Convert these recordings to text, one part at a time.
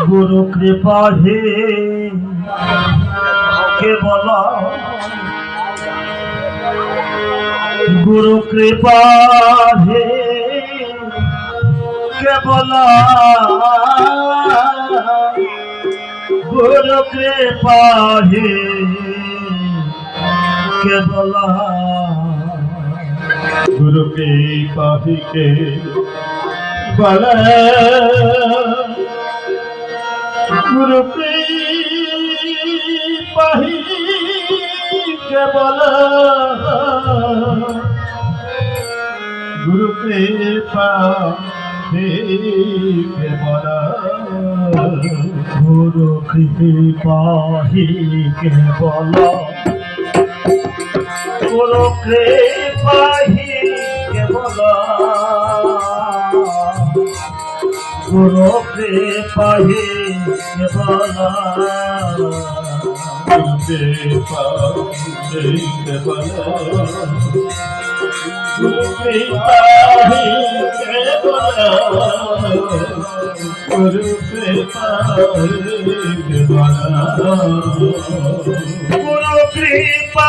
গুরু কৃপা হে। কেবল গুরু কৃপা হে। কেবল গুরু কৃপা হে। কেবল গুরু কৃপা হে। কেবল গুরু পাহি কেবল গুরু পাহি কেবল গুরু পাহি কেবল গুরু পাহি কেবল গুরু পাহি पारे गुरू पुर कृपा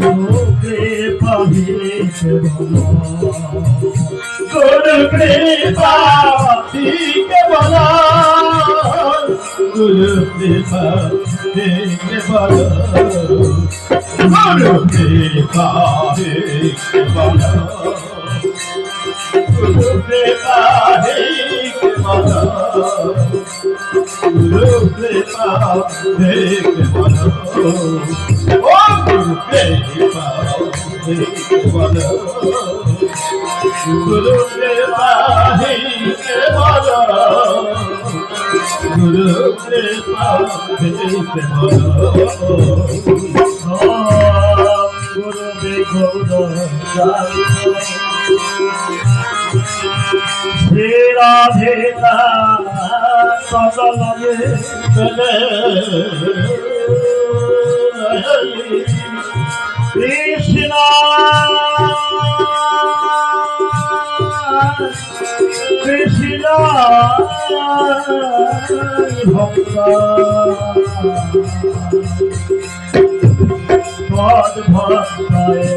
গোকে পাবিলে গোলবে পাবি কেবল গোলবে পাবি কেবল গোলবে পাবি কেবল গোলবে পাবি কেবল Guru Kripa Devana O Guru Kripa Devana Guru Kripa Devana Guru Kripa Devana Guru Kripa Devana Shri Radhika কাটা লাগে ফেলে। কৃষ্ণ। কৃষ্ণ। ভক্ত। ভদ ভক্তায়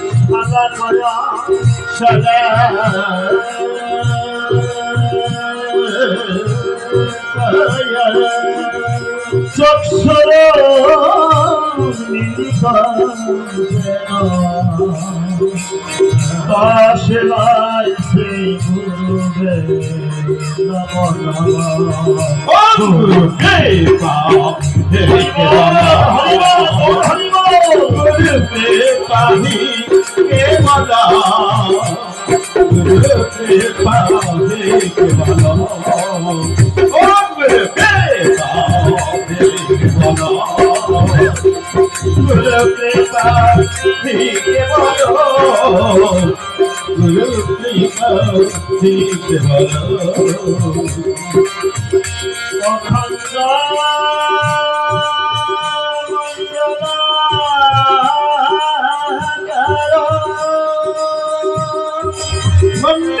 ভাঙা hey, সদা hey, সর hey, লাইছে Hey, Bob! Hey, Bob! Hey, Bob! पानी के वाला पे पानी के Monday.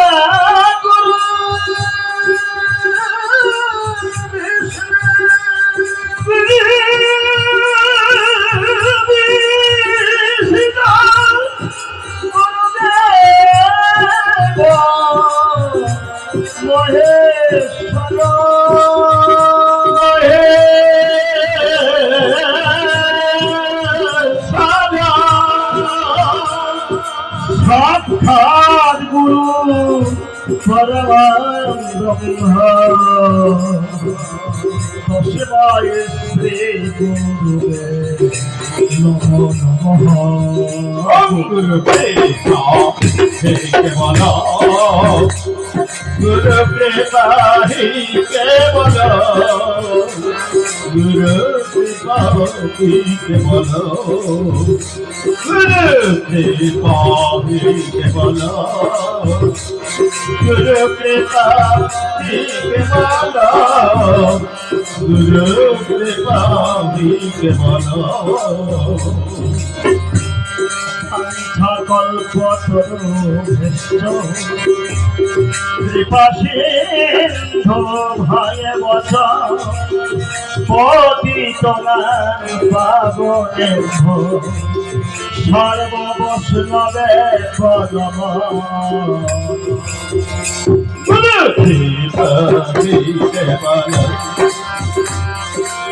সাক্ষাৎ গুরু পরমাম ব্রহ্মা শিবায় শ্রী গুরুবে নমো গুরু কৃপা হে বল গুরু কৃপা হে বল গুরু কৃপা হে বল গুরু কৃপা হে বল গুরু কৃপা হে কল্প কৃপাসিন্ধু ভয় বচ পতিতনার পাবনে সর্ববৈষ্ণবে পদম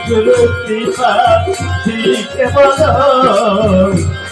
গুরু কৃপা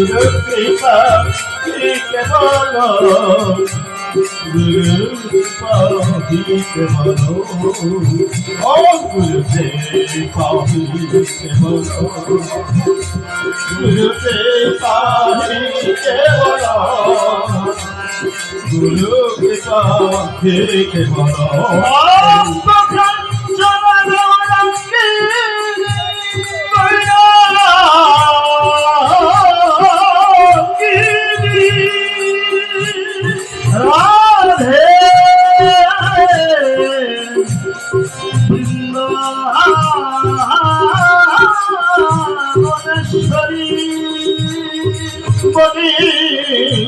গুরু কৃপা কে বলো গুরু কৃপা কে বলো ও গুরু কৃপা কে বলো গুরু কৃপা কে বলো গুরু কৃপা কে বলো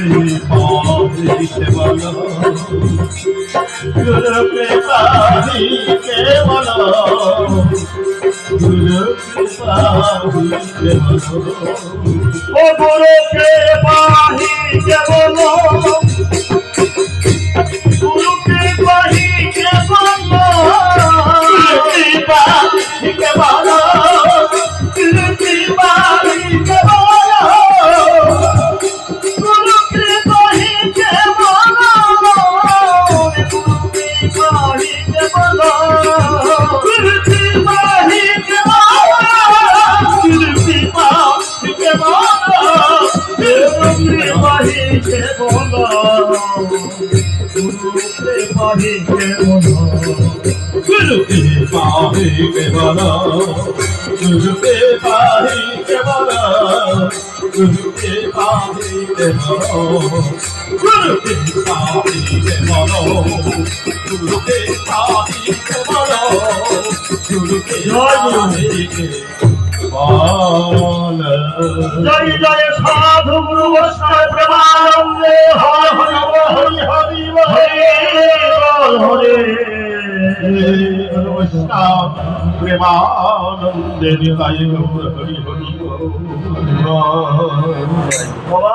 গুরু কৃপা থেকে গুরু কৃপা থেকে পাহি কে বলো গুরু কৃপা থেকে বলো গুরু কৃপা থেকে বলো গুরু কৃপা থেকে বলো গুরু কৃপা থেকে বলো গুরু কৃপা থেকে বলো গুরু কৃপা থেকে বলো জয় জয় সাধু হরে, হরি হরি হরে প্রেমানন্দে হরি হরি বাবা।